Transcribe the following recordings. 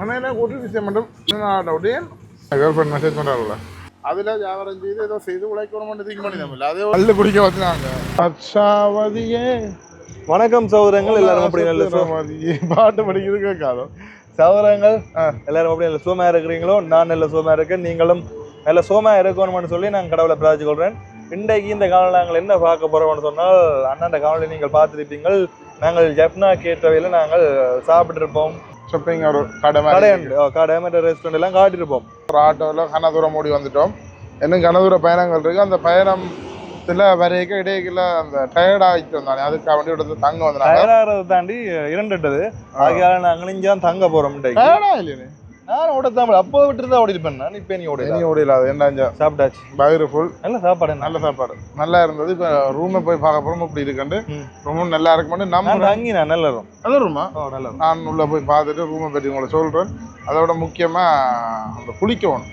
மட்டும் நான் அப்படியே கேர்ள் ஃப்ரெண்ட் மெசேஜ் பண்ணுறாருல்ல அதில் வியாபாரம் செய்து ஏதோ செய்து உழைக்கணும்னு திங்க் பண்ணி நம்ம அதே கல்லு குடிக்க வச்சுனாங்க அச்சாவதியே வணக்கம் சகோதரங்கள் எல்லாரும் அப்படி நல்ல சு- சுவாவதியே பாட்டு படிக்கிறது கேட்காதோ சகோதரங்கள் எல்லாரும் அப்படி நல்ல சுகமா இருக்கிறீங்களோ நான் நல்ல சுகமா இருக்கேன் நீங்களும் நல்ல சுகமா இருக்கணும்னு சொல்லி நான் கடவுளை பிரார்த்திச்சு கொள்றேன் இன்றைக்கு இந்த காலம் நாங்கள் என்ன பார்க்க போறோம்னு சொன்னால் அண்ணாண்ட காணொலி நீங்கள் பார்த்துருப்பீங்கள் நாங்கள் ஜப்னா கேட்டவையில் நாங்கள் சாப்பிட்டுருப்போம் ஷாப்பிங் ஒரு கடை கடை மாதிரி கடை மற்ற ரெஸ்டாரண்ட் எல்லாம் காட்டியிருப்போம் ஒரு ஆட்டோவில் கனதூரம் ஓடி வந்துட்டோம் இன்னும் கனதூர பயணங்கள் இருக்கு அந்த பயணத்தில் வரைக்கும் இடையில அந்த டயர்ட் ஆகிட்டு வந்தானே அதுக்கு வண்டி எடுத்து தங்க வந்தாங்க தயாராகிறத தாண்டி இரண்டுட்டது ஆகையால நாங்கள் இங்கே தான் தங்க போறோம் இன்றைக்கு டயர்டா இல்லையே நான் ஓட தான் அப்போ விட்டு தான் ஓடி பண்ணேன் இப்போ நீ ஓடி இனி ஓடில. அது என்ன சாப்பிட்டாச்சு. பயிறு ஃபுல் நல்ல சாப்பாடு நல்ல சாப்பாடு. நல்லா இருந்தது. இப்போ ரூமை போய் பார்க்க போகிறோம் இப்படி இருக்குண்டு. ம். ரூமும் நல்லா இருக்குமான்னு நம்ம நான் தங்கி நான் நல்லா இருக்கும் நல்ல ரூமா நல்லா நான் உள்ள போய் பார்த்துட்டு ரூமை பற்றி உங்களை சொல்கிறேன் அதோட முக்கியமாக அந்த குளிக்கணும்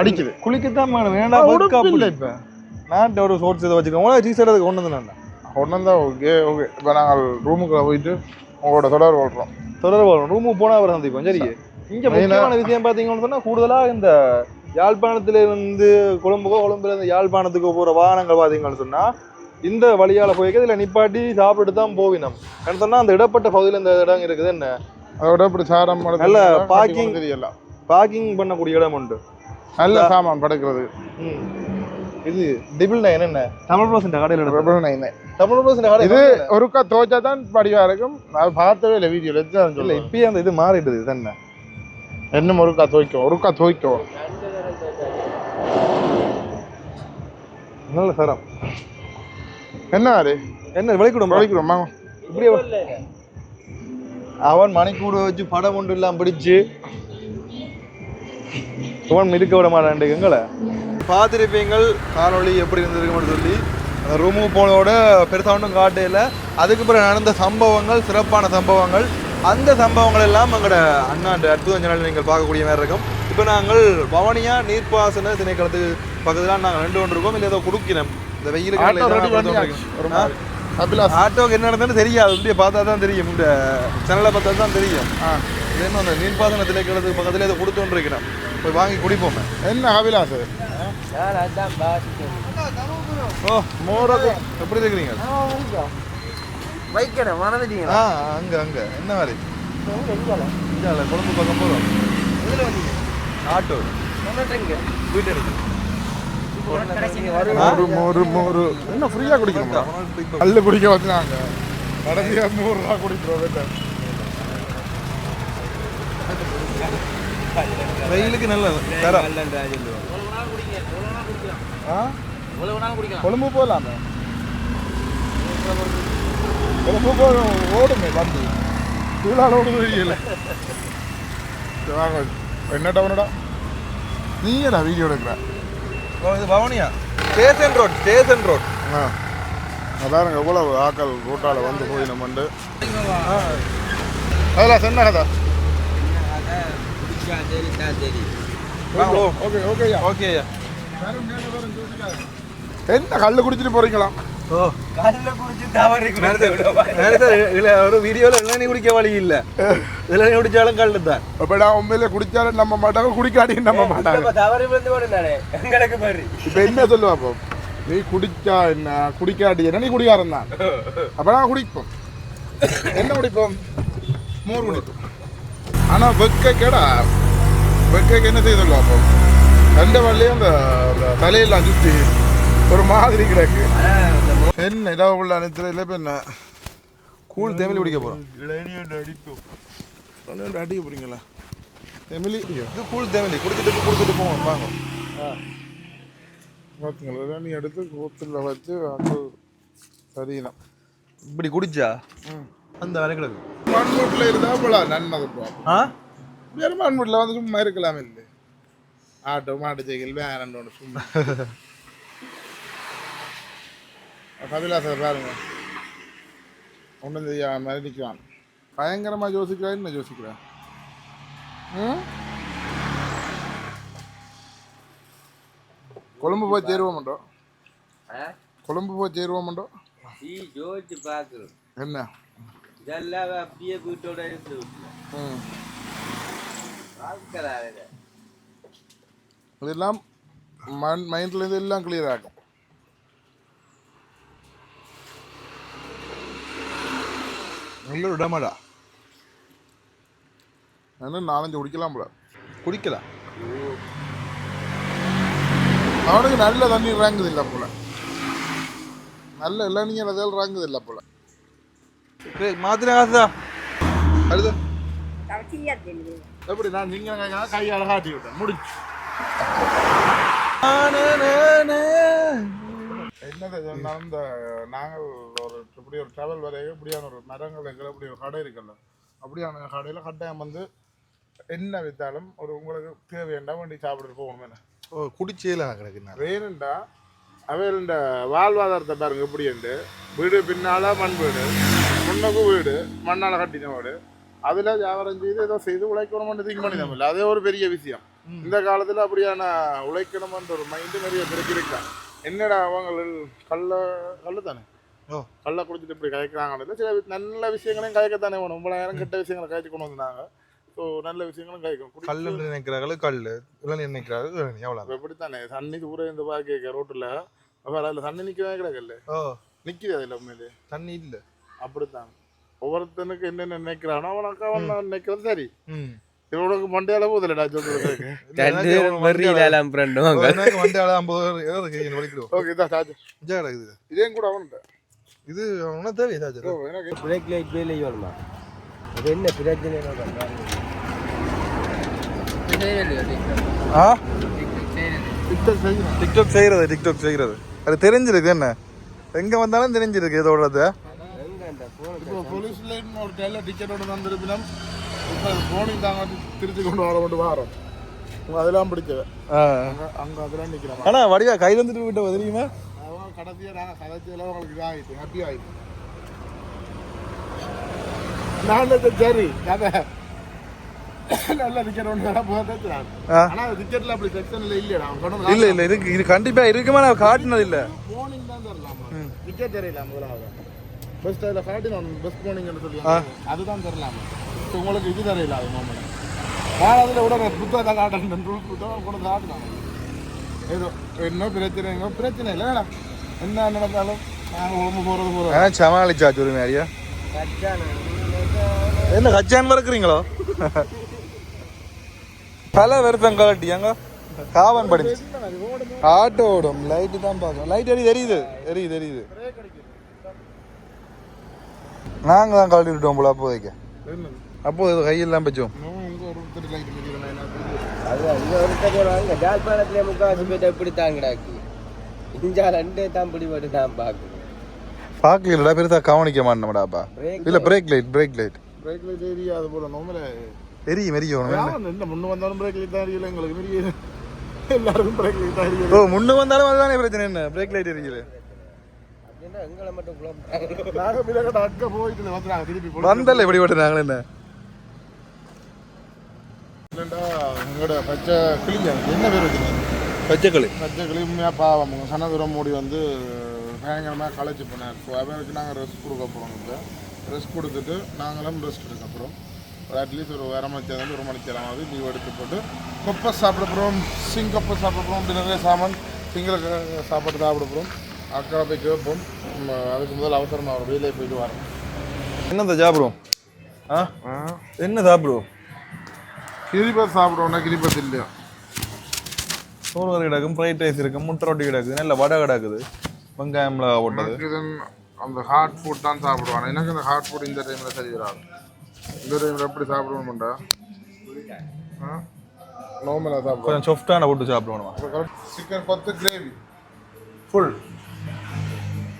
அடிக்குது. குளிக்கத்தான் வேணும். வேண்டாம் உடுப்பு ஒர்க் இல்லை இப்போ. நான் ஒரு சோர்ஸ் இதை வச்சுக்கோங்க டீசர்ட் அதுக்கு கொண்டு வந்து நான் ஒன்றும் தான் ஓகே ஓகே. இப்போ நாங்கள் ரூமுக்குள்ள போயிட்டு உங்களோட தொடர்பு கொள்கிறோம் தொடர்பு வரும் ரூமுக்கு போனால் அவர் சந்திப்போம். சரி. இங்க முக்கியமான விஷயம் பார்த்தீங்கன்னு சொன்னா கூடுதலா இந்த யாழ்ப்பாணத்துல இருந்து கொழும்புக்கோ கொழும்புல இருந்து யாழ்ப்பாணத்துக்கு போற வாகனங்கள் பார்த்தீங்கன்னு சொன்னா இந்த வழியால போய்க்க இதுல நிப்பாட்டி சாப்பிட்டு தான் போவினோம் ஏன்னு சொன்னா அந்த இடப்பட்ட பகுதியில் இந்த இடம் இருக்குது என்ன? அதோட இப்படி சாரம் நல்ல parking. தெரியல. பார்க்கிங் பண்ணக்கூடிய இடம் உண்டு. நல்ல சாமான் படுக்கிறது. இது டிபிள் நைன் என்ன? தமிழ் ரோஸ் இந்த கடையில். ரெபல் நைனே தமிழ் ரோஸ் இந்த கடை இது ஒருக்கா தோச்சா தான் படிவா இருக்கும். அது பார்த்தவே இல்லை வீடியோல இல்ல இல்லை இப்பயே அந்த இது மாறிடுது இது என்ன? இன்னும் ஒருக்கா துவைக்கும் ஒருக்கா துவைக்கும் நல்ல தரம் என்ன அது என்ன விளைக்கூடம் படிக்கிறோமா இப்படியே அவன் மணிக்கூட வச்சு படம் ஒன்று இல்லாம பிடிச்சு. அவன் இருக்க விட மாட்டான் எங்களை. பார்த்துருப்பீங்கள் காணொளி எப்படி இருந்திருக்குன்னு சொல்லி. ரூமுக்கு போனதோட பெருசாக ஒன்றும் காட்டையில் அதுக்கு பிறகு நடந்த சம்பவங்கள் சிறப்பான சம்பவங்கள். அந்த சம்பவங்கள் எல்லாம் எங்களோட அண்ணாண்டு அற்புத சேனல் நீங்கள் பார்க்கக்கூடிய மாதிரி இருக்கும். இப்போ நாங்கள் பவனியா நீர்ப்பாசன திணைக்களத்துக்கு பக்கத்தில் நாங்கள் ரெண்டு ஒன்று இருக்கோம். இல்லை ஏதோ கொடுக்கிறோம் இந்த வெயிலுக்கு? மாதிரி அபிலாஸ் ஆட்டோக்கு என்ன நடந்ததுன்னு தெரியாது. இப்படியே பார்த்தா தான் தெரியும். இந்த சேனலை பார்த்தா தான் தெரியும். இது என்ன அந்த நீர்ப்பாசன திணைக்களத்துக்கு பக்கத்துல இதை கொடுத்து இருக்கிறேன் போய் வாங்கி குடிப்போமே. என்ன அபிலாஸ் ஓ மோரது எப்படி இருக்கிறீங்க வைக்கடை மறந்துட்டீங்க ஆ அங்க அங்க. என்ன மாதிரி? இந்தால கொழும்பு பக்கம் போகிறோம் ஆட்டோ வீட்டு எடுத்து மோரு மோரு மோரு. என்ன ஃப்ரீயா குடிக்கணுமா? கல்லு குடிக்க வச்சுனாங்க கடைசியா நூறு ரூபா குடிக்கிறோம் வீட்டை. வெயிலுக்கு நல்லது. தரம் கொழும்பு போகலாமே சரி, வாங்க. என்ன டவுனடா நீ ஏடா வீடியோ எடுக்கிற? ஓ, இது பவனியா ஸ்டேஷன் ரோட் ஸ்டேஷன் ரோட். ஆ. அதாருங்க எவ்வளவு ஆக்கள் ரோட்டால் வந்து போய் நம்ம அதில் சொன்ன கதா? ஓகே ஓகே ஓகே ஐயா என்ன கல்லு குடிச்சிட்டு போறீங்களா? ஓ இதுல ஒரு வீடியோல இளநீ குடிக்க வழி இல்ல? இளநீ குடிச்சாலும் கல்லு தான். அப்ப நான் உண்மையிலே குடிச்சாலும் நம்ப மாட்டாங்க குடிக்காட்டியும் நம்ப மாட்டாங்க. தவறி விழுந்து போடுனானே எங்களுக்கு பாரு இப்ப என்ன சொல்லுவா அப்போ? நீ குடிச்சா என்ன? குடிக்காட்டி என்ன? நீ குடிக்காரன் தான். அப்ப நான் குடிப்போம். என்ன குடிப்போம்? மோர் குடிப்போம். ஆனா வெக்க கேடா வெக்கைக்கு என்ன செய்ய சொல்லுவா அப்போ? ரெண்டு வள்ளியும் அந்த அந்த தலையெல்லாம் சுத்தி ஒரு மாதிரி கிடக்கு. என்ன இடம் உள்ள அனுத்துல இப்ப என்ன கூழ் தேமிலி குடிக்க போறோம். அடிக்கும். அடிக்க போறீங்களா? எமிலி இது கூழ் தேமிலி. குடிச்சிட்டு குடிச்சிட்டு போவோம் வாங்க. பார்த்தீங்களா நீ எடுத்து கூத்துல வச்சு அது சரியினம் இப்படி குடிச்சா? அந்த வேலை கிடக்கு. மண்மூட்டில் இருந்தா போல நன்மது ஆ? வேறு மண்மூட்டில் வந்து சும்மா இருக்கலாம் இல்லை ஆட்டோ மாட்டு சைக்கிள் வேன் ஒன்று சும்மா. கபிலாசர் பாருங்க. ஒன்றும் மாதிரி நிற்கிறான் பயங்கரமாக யோசிக்கிறா என்ன யோசிக்கிறா? ம்? கொழும்பு போய் சேருவோம் மாட்டோம் கொழும்பு போய் சேருவோம் மாட்டோம் நீ ஜோதிச்சு பாக்குற என்ன? இதெல்லாம் அப்படியே வீட்டோட இருந்து. இதெல்லாம் மண் மைண்ட்ல இருந்து எல்லாம் கிளியர் ஆகும். நல்ல விடமாடா என்ன நாலஞ்சு குடிக்கலாம் போல. குடிக்கலாம் அவனுக்கு நல்ல தண்ணி இறங்குது இல்லை போல. நல்ல இளநீர் அதில் இறங்குது இல்லை போல. மாத்திர காசுதா அடுத்து எப்படி நான் நீங்க கையால காட்டி விட்டேன் முடிச்சு என்னது இது நடந்த நாங்கள் ஒரு இப்படி ஒரு ட்ராவல் வரைய இப்படியான ஒரு மரங்கள் எங்களை இப்படி ஒரு கடை இருக்குல்ல. அப்படியான கடையில் கட்டாயம் வந்து என்ன வித்தாலும் ஒரு உங்களுக்கு தேவையாண்டா வண்டி சாப்பிட்டு போகணும் ஓ குடிச்சேல கிடக்கு நான் வேணுண்டா அவையிலுண்ட வாழ்வாதாரத்தை பாருங்க எப்படி உண்டு வீடு பின்னால மண் வீடு முன்னுக்கு வீடு மண்ணால் கட்டின வீடு. அதில் வியாபாரம் செய்து ஏதோ செய்து உழைக்கணும்னு திங்க் பண்ணி நம்ம அதே ஒரு பெரிய விஷயம். இந்த காலத்தில் அப்படியான உழைக்கணுமன்ற ஒரு மைண்டு நிறைய பேருக்கு இருக்கான் என்னடா அவங்க கள்ள கல்லு தானே ஓ. கள்ள குடிச்சிட்டு இப்படி கயக்கிறாங்கன்னு சில நல்ல விஷயங்களையும் கயக்கத்தானே வேணும். உங்களாயிரம் கெட்ட விஷயங்களை கயச்சு கொண்டு வந்தாங்க. ஸோ நல்ல விஷயங்களும் கயக்கணும். குடி- கல் நினைக்கிறாங்களு கல் இளநீர் நினைக்கிறாங்க இளநீர் எவ்வளோ எப்படித்தானே தண்ணி தூர இந்த பாக்க ரோட்டுல. அப்ப அதில் தண்ணி நிக்கவே கிடக்கல. ஓ. நிக்குது அதில் உண்மையிலே. தண்ணி இல்லை. அப்படித்தான். ஒவ்வொருத்தனுக்கு என்னென்ன நினைக்கிறானோ அவனுக்கு அவன் நினைக்கிறது சரி. இவனுக்கு மண்டையால போதில்லடா சொல்றது ரெண்டு வெறியிலாம் friend வாங்க. வண்டி ஆளு ஐம்பது ஏதாவது இருக்கு வலிக்கிடுவோம் ஓகே இதான் சார்ஜ் இஞ்சா கிடக்குது இதேம் கூட அவன்கிட்ட இது அவனா தேவை ஏதாச்சும் ஓ, எனக்கு Brake light வேலை வேணுமா? இது என்ன பிரச்சனை ஆ டிக்டாக் செய்யணும் டிக்டாக் செய்கிறது டிக்டாக் செய்கிறது அது தெரிஞ்சிருக்கு என்ன எங்கே வந்தாலும் தெரிஞ்சிருக்கு இதோடது போலீஸ் லைன் ஒரு டெல்ல டிக்கெட்டோட வந்திருப்பினும் இப்போ போனிங் தாங்க திருச்சி கொண்டு வர கொண்டு வரோம். அதெல்லாம் பிடிச்சது அங்க அங்க அதெல்லாம் நிக்கிறோம் ஆனால் வடிவா கையில் வந்துட்டு விட்டு தெரியுமா? அவங்க கடைசியாக நாங்கள் கதைச்சதில் உங்களுக்கு இதாகிட்டு ஹாப்பி ஆகிட்டு. நான் சரி கதை இல்லை இல்லை இது கண்டிப்பாக இருக்குமா? நான் காட்டினது இல்லை. போனிங் தான் தரலாம் டிக்கெட் தெரியல முதலாவது. பஸ் ஸ்டாண்டில் காட்டினோம் பஸ் போனிங்னு சொல்லி அதுதான் தரலாம் இப்போ உங்களுக்கு இது தெரியல அது மாமலை நான் அதில் விட புத்தகத்தை காட்டணும் ரூல் புத்தகம் கொண்டு காட்டலாம் ஏதோ என்ன பிரச்சனைங்க பிரச்சனை இல்லை வேணாம். என்ன நடந்தாலும் நாங்கள் உடம்பு போகிறது போகிறோம் ஆ சமாளிச்சாச்சு ஒரு மாதிரியா என்ன கச்சான் வறுக்குறீங்களோ பல வருத்தம் கலட்டியாங்க காவன் படி ஆட்டோ ஓடும். லைட்டு தான் பார்க்கணும். லைட் எரி தெரியுது தெரியுது தெரியுது நாங்கள் தான் கழட்டி விட்டோம் போல அப்போதைக்கு. அப்போ இது கையெல்லாம் பச்சோம். இங்கே ஒரு ஒருத்தர் லைட் தெரியுது அது அங்க ஒருத்தர் போறாங்க. ஜாழ்ப்பாணத்திலே முக்காவாசி பேர் இப்படித்தான் கிடக்கு. இஞ்சா ரெண்டே தான் பிடிபட்டு தான் பார்க்கணும். பார்க்கலடா பெருசா கவனிக்க மாட்டோம்டாப்பா Brake இல்லை brake light brake light brake light area அது போல நோமல எரியும் எரியும் என்ன முன்னு வந்தாலும் பிரேக் லைட் தான் எரியல எங்களுக்கு தெரியல எல்லாருக்கும் பிரேக் லைட் தான் எரியல. ஓ முன்னு வந்தாலும் அதுதானே பிரச்சனை என்ன? பிரேக் லைட் எரியுது எங்களை மட்டும் குழப்பறாங்க. நாங்கள் போயிட்டு வந்துடுறாங்க திருப்பி. வந்தல இப்படி விட்டுறாங்களே என்ன? இல்லைண்டா உங்களோட பச்சை கிளிங்க என்ன பேர் வச்சுருந்தீங்க பச்சைக்களி பச்சை கிளி உண்மையாக பாவம். சனதுரம் மூடி வந்து பயங்கரமாக களைச்சி போனார். ஸோ அவருக்கு நாங்கள் ரெஸ்ட் கொடுக்க போகிறோம் இப்போ. ரெஸ்ட் கொடுத்துட்டு நாங்களும் ரெஸ்ட் எடுக்க போகிறோம் ஒரு அட்லீஸ்ட் ஒரு அரை மணி நேரம் ஒரு மணி நேரமாவது லீவ் எடுத்து போட்டு கொப்பை சாப்பிட போகிறோம் சிங் கொப்பை சாப்பிட போகிறோம் அப்படி நிறைய சாமான் சிங்கள சாப்பாடு சாப்பிட போகிறோம் அக்கா போய் கேட்போம். நம்ம அதுக்கு முதல் அவசரமாக ஒரு வெளியே போயிட்டு வரோம் என்னத்த சாப்பிடுவோம் ஆ? என்ன சாப்பிடுவோம் கிரிபத் சாப்பிடுவோம்னா கிரிபத் இல்லையா? சோறு கறி கிடக்கும் ஃப்ரைட் ரைஸ் இருக்கு முட்டை ரொட்டி கிடக்குது நல்ல வடை கிடக்குது போட்டது எனக்கு இதன் அந்த ஹார்ட் ஃபுட் தான் சாப்பிடுவாங்க எனக்கு இந்த ஹார்ட் ஃபுட் இந்த டைமில் சரி வராது. இந்த டைமில் எப்படி சாப்பிடுவோம்டா நார்மலாக சாப்பிடுவோம். கொஞ்சம் சொஃப்டான போட்டு சாப்பிடுவோம் சிக்கன் கொத்து கிரேவி ஃபுல்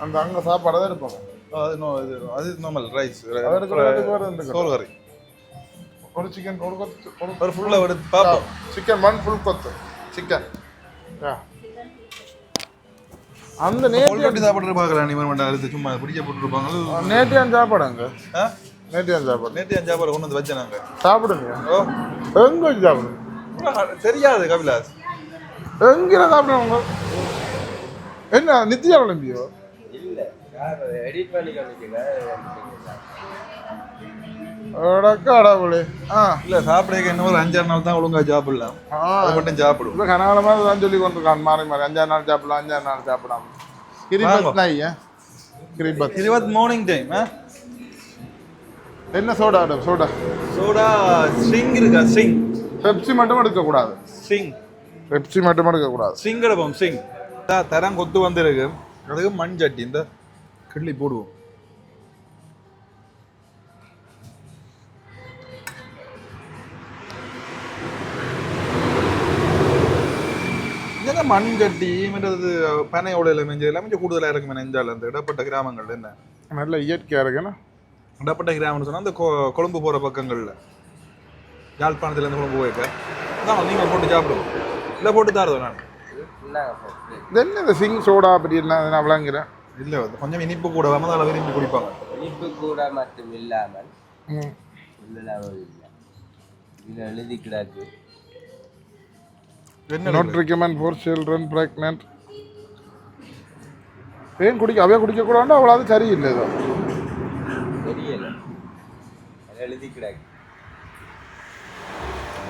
அந்த அங்கே சாப்பாடு தான் இருப்பாங்க அது நோ இது அது நார்மல் ரைஸ் சோறு கறி. ஒரு சிக்கன் ஒரு கொத்து ஒரு ஃபுல்லாக எடுத்து பார்ப்போம். Chicken one full kottu. Chicken அந்த கொல்கட்டி சாப்பிட்டு பார்க்குறேன் நீ மட்டும் அறுத்து சும்மா பிடிக்க போட்டுருப்பாங்க நேற்றையான் சாப்பாடு அங்கே? ஆ? நேற்றையான் சாப்பாடு. என் சாப்பாடு கொண்டு வந்து வச்சேன் நாங்கள் சாப்பிடுங்க. ஓ. எங்கே வச்சு சாப்பிடுங்க? தெரியாது கபிலாஸ். எங்கே சாப்பிடுவாங்க என்ன நித்யா விளம்பியோ? இல்ல. edit பண்ணி. கடவுளே. ஆ. இல்ல சாப்பிட என்ன ஒரு அஞ்சாறு நாள் தான் ஒழுங்கா சாப்பிடலாம் அதை மட்டும் சாப்பிடும் இப்போ கனகாலமாக தான் சொல்லி கொண்டிருக்கான். மாறி மாறி. அஞ்சாறு நாள் சாப்பிடலாம் அஞ்சாறு நாள் சாப்பிடாம கிரிபத் கிரிபத் இருபத் மார்னிங் டைம் என்ன சோடா சோடா. சோடா ஸ்ட்ரிங் இருக்கா? ஸ்ட்ரிங் பெப்சி மட்டும் எடுக்கக்கூடாது. ஸ்ட்ரிங் பெப்சி மட்டும் எடுக்கக்கூடாது. ஸ்ட்ரிங் எடுப்போம் ஸ்ட்ரிங் தரம் கொத்து வந்திருக்கு. அதுக்கு மண் சட்டி இந்த கிள்ளி போடுவோம். மண் சட்டி? மற்றது பனை உடையில மெஞ்சு எல்லாமே கொஞ்சம் கூடுதலாக இருக்கும் நெஞ்சால. அந்த இடப்பட்ட கிராமங்கள் என்ன? நல்ல இயற்கையாக இருக்குன்னா. இடப்பட்ட கிராமம்னு சொன்னா அந்த கொழும்பு போற பக்கங்கள்ல. யாழ்ப்பாணத்துல இருந்து கொழும்பு போயிருக்க. அதான் நீங்க போட்டு சாப்பிடுவோம் இல்லை போட்டு தாருதோ நான். என்ன இந்த சிங் சோடா அப்படி என்ன அது நான் விளங்குறேன் இல்லை கொஞ்சம் இனிப்பு கூட வமதால விரும்பி குடிப்பாங்க. இனிப்பு கூட மட்டும் இல்லாமல் இதில் எழுதி கிடக்கு. Not recommend for children pregnant ஏன் குடிக்க அவையா குடிக்கக்கூடாது அவ்வளோ சரியில்லை இதோ. தெரியல. எழுதி கிடக்கு.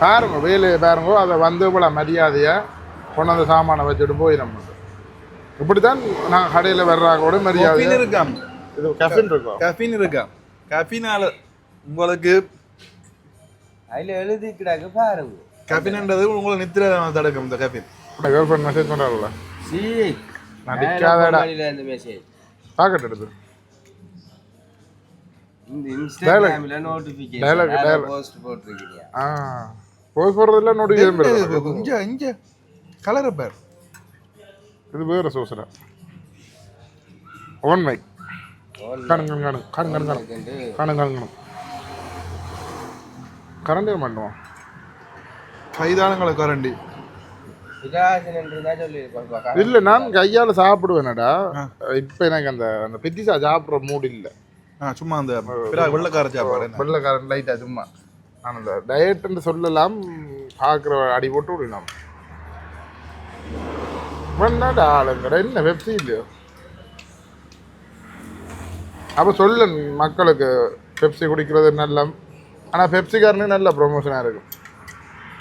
பாருங்க வேலையை பாருங்க அதை வந்து இவ்வளோ மரியாதையை கொண்டு வந்து சாமானை வச்சுட்டு போய் நம்ம இப்படித்தான் நான் கடையில் வர்றாங்களோட மரியாதை. கஃபீன் இருக்காம் இது கஃபின் இருக்கும் கஃபீன் இருக்காம் கஃபீனால உங்களுக்கு அதில் எழுதி கிடக்கு பாருங்க கஃபீன்ன்றது உங்களை நித்திர தடுக்கும் இந்த கஃபீன் கேர்ள் ஃப்ரெண்ட் மெசேஜ் பண்ணுறாங்கல்ல சீ நடிக்காதடா. இந்த மெசேஜ் பாக்கெட் எடுத்து. இந்த இன்ஸ்டாகிராமில் நோட்டிஃபிகேஷன் Dialogue, dialogue. போஸ்ட் போட்டிருக்கீங்க ஆ போய் போடுறதுல நோட்டிஃபிகேஷன் இங்க இங்க. கலர் பேர் இது வேறு சோசனை. ஒன் மைக் கணக்கு கணக்கு கணக்கு கணக்கு கணக்கு கணக்கு கரண்டே மாட்டோம். கைதானங்களை கரண்டி. இல்லை நான் கையால் சாப்பிடுவேனடா. இப்போ எனக்கு அந்த அந்த பித்திசா சாப்பிட்ற மூடு இல்லை. ஆ சும்மா அந்த வெள்ளக்கார சாப்பாடு? வெள்ளைக்காரன் லைட்டாக சும்மா. நான் அந்த டயட்னு சொல்லலாம் பார்க்குற அடி போட்டு விடலாம். பண்ணாடா ஆளுங்கடா என்ன வெப்சி இல்லையோ அப்போ சொல்ல மக்களுக்கு பெப்சி குடிக்கிறது நல்ல ஆனால் பெப்சிக்காரனு நல்ல ப்ரொமோஷனாக இருக்கும்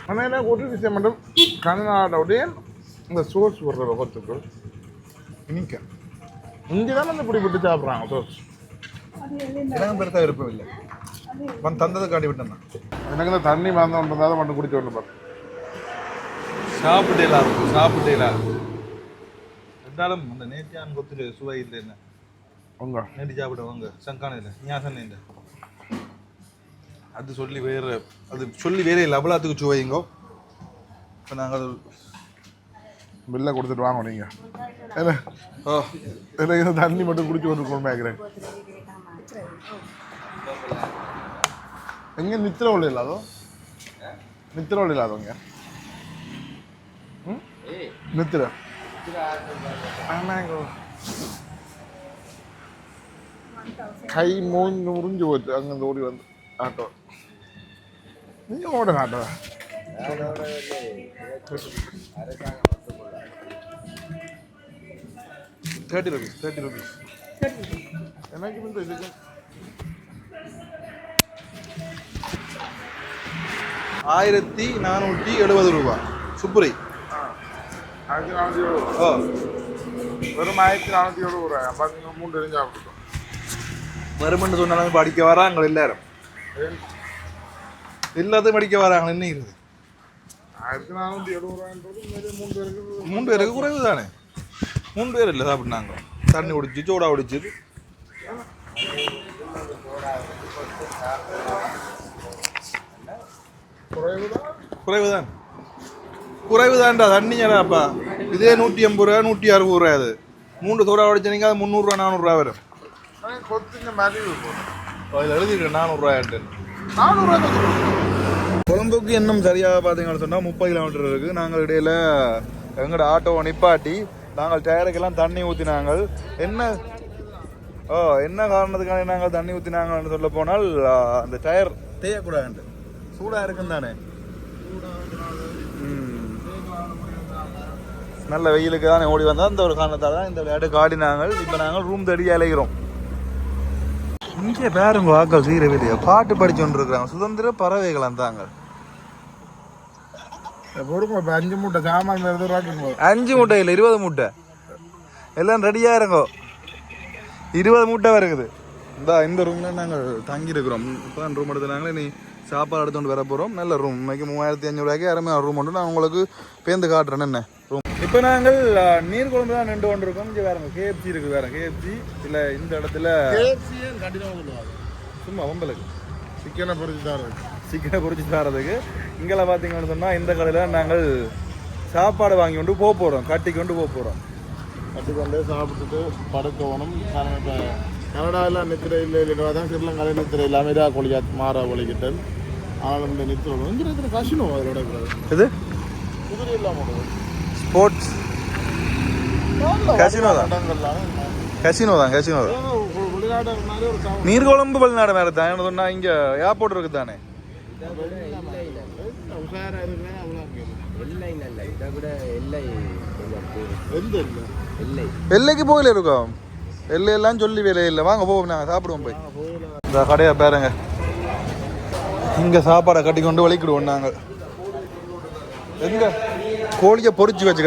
ஆனால் என்ன ஒரு விஷயம் மட்டும் கனடாவுடைய இந்த சோஸ் போடுற கொஞ்சத்துக்கு இனிக்க இங்கே தானே இந்த பிடி விட்டு சாப்பிட்றாங்க சோஸ் எனக்கு பெருசா விருப்பம் இல்லை வந்து தந்ததை காட்டி விட்டேன். எனக்கு இந்த தண்ணி மறந்து இருந்தால் மட்டும் குடிச்சு கொண்டு பாரு சாப்பிட்டே இல்லாத சாப்பிட்டே இல்லாத இருந்தாலும் அந்த நேத்தியான் கொத்துட்டு சுவை இல்லை என்ன? உங்க நேற்று சாப்பிட வாங்க. சங்கான இல்லை ஞாசன இல்லை அது சொல்லி வேற அது சொல்லி வேற இல்லை. அவ்வளோத்துக்கு சுவைங்கோ இப்போ நாங்கள் பில்லை கொடுத்துட்டு வாங்க நீங்க. என்ன? ஓ இந்த தண்ணி மட்டும் குடிச்சு கொண்டு கொண்டாக்கிறேன் எங்க நித்திர ஒளி இல்லாதோ நித்திர ஒளி இல்லாதவங்க ம்? நித்திர. ஆமாங்க கை மூஞ்சு முறிஞ்சு போச்சு அங்க ஓடி வந்து ஆட்டோ நீங்க ஓடுங்க auto thirty rupees thirty rupees எனக்கு இந்த இதுக்கு ஆயிரத்தி நானூற்றி எழுபது ரூபா சுப்ரி ஆயிரத்தி நானூற்றி எழுபது. ஓ வெறும் ஆயிரத்தி நானூற்றி எழுபது ரூபாய். பார்த்தீங்கன்னா மூணு தெரிஞ்சு சாப்பிட்டோம் வருமென்று சொன்னாலும் படிக்க வராங்க எல்லாரும். எல்லாத்தையும் படிக்க வராங்க என்ன இருக்குது ஆயிரத்தி நானூற்றி எழுபது ரூபான்றது மூணு பேருக்கு மூணு பேருக்கு குறைவு தானே? மூணு பேர் இல்லை சாப்பிட்னாங்க. தண்ணி குடிச்சு சோடா குடிச்சு. குறைவு தான். குறைவு தான். குறைவு தான்டா தண்ணிங்கடாப்பா இதே நூற்றி எண்பது ரூபா நூற்றி அறுபது ரூபா அது. மூன்று சோடா குடிச்சீங்க அது முந்நூறுரூவா நானூறுரூவா வரும். கொத்துங்க அதில் எழுதிருக்கேன் நானூறுரூவாயிட்டு நானூறுரூவா கொழம்புக்கு இன்னும் சரியாக பார்த்தீங்கன்னு சொன்னால் முப்பது கிலோமீட்டர் இருக்குது நாங்கள் இடையில எங்களோட ஆட்டோவை நிப்பாட்டி நாங்கள் டயருக்கெல்லாம் தண்ணி ஊற்றினாங்க என்ன ஓ என்ன காரணத்துக்காக நாங்கள் தண்ணி ஊற்றினாங்கன்னு சொல்ல போனால் அந்த டயர் தேயக்கூடாது சூடாக இருக்கும் தானே நல்ல வெயிலுக்கு தானே ஓடி வந்தால் அந்த ஒரு காரணத்தால் தான் இந்த விளையாட்டு காடினாங்க இப்போ நாங்கள் ரூம் தேடி அலைகிறோம் இங்கே பாருங்க வாக்கள் சீர வெளியே. பாட்டு படிச்சோண்டு இருக்கிறாங்க சுதந்திர பறவைகள் அந்தாங்க அஞ்சு மூட்டை சாமான் அஞ்சு மூட்டை இல்லை இருபது மூட்டை. எல்லாம் ரெடியாக இருங்கோ. இருபது மூட்டை வருகுது. இந்த இந்த ரூமில் நாங்கள் தங்கி இருக்கிறோம் இப்போ ரூம் எடுத்துனாங்களே நீ சாப்பாடு எடுத்துட்டு வர போகிறோம் நல்ல ரூம் இன்னைக்கு மூவாயிரத்தி அஞ்சூறுவாய்க்கு அருமையான ரூம் உண்டு. நான் உங்களுக்கு பேந்து காட்டுறேன். என்ன? இப்போ நாங்கள் அஹ், நீர் குழம்பு தான் நின்று கொண்டு இருக்கோம் இங்கே வேறுங்க கேஎஃப்சி இருக்குது வேறு. கேஎஃப்சி இல்லை இந்த இடத்துல சும்மா வம்பலுக்கு. சிக்கனை பொறிச்சு இருக்கு சிக்கனை பொரிச்சு தரதுக்கு. இங்கெல்லாம் பார்த்தீங்கன்னு சொன்னால் இந்த கடையில் நாங்கள் சாப்பாடு வாங்கி கொண்டு போக போகிறோம் கட்டி கொண்டு போக போகிறோம் கட்டிக்கொண்டே சாப்பிட்டுட்டு படுக்கணும் காரணம் இப்போ கனடாவில் நித்திரை இல்லை இல்லை தான் ஸ்ரீலங்காவில் நித்திரை இல்லை. அமெரிக்கா கொலியா மாறா ஒழிக்கிட்டேன் ஆனால் இந்த நித்திரை இங்கே இருக்கிற கசினோ அதோட இது குதிரை இல்லாமல் ஸ்போர்ட்ஸ் Casino தான். கசினோ தான் கசினோ தான். நீர்கொழும்பு வெளிநாடு வேறு தான். என்ன சொன்னா இங்கே ஏர்போர்ட் இருக்குது தானே? எல்லைக்கு போகல இருக்கோம். எல்லையெல்லாம் சொல்லி வேலை இல்லை. வாங்க போவோம் நாங்கள் சாப்பிடுவோம் போய். இந்த கடையை பாருங்க. இங்கே சாப்பாடை கட்டி கொண்டு வலிக்கிடுவோம் நாங்கள் எங்க? கோழியை பொரிச்சு வச்சு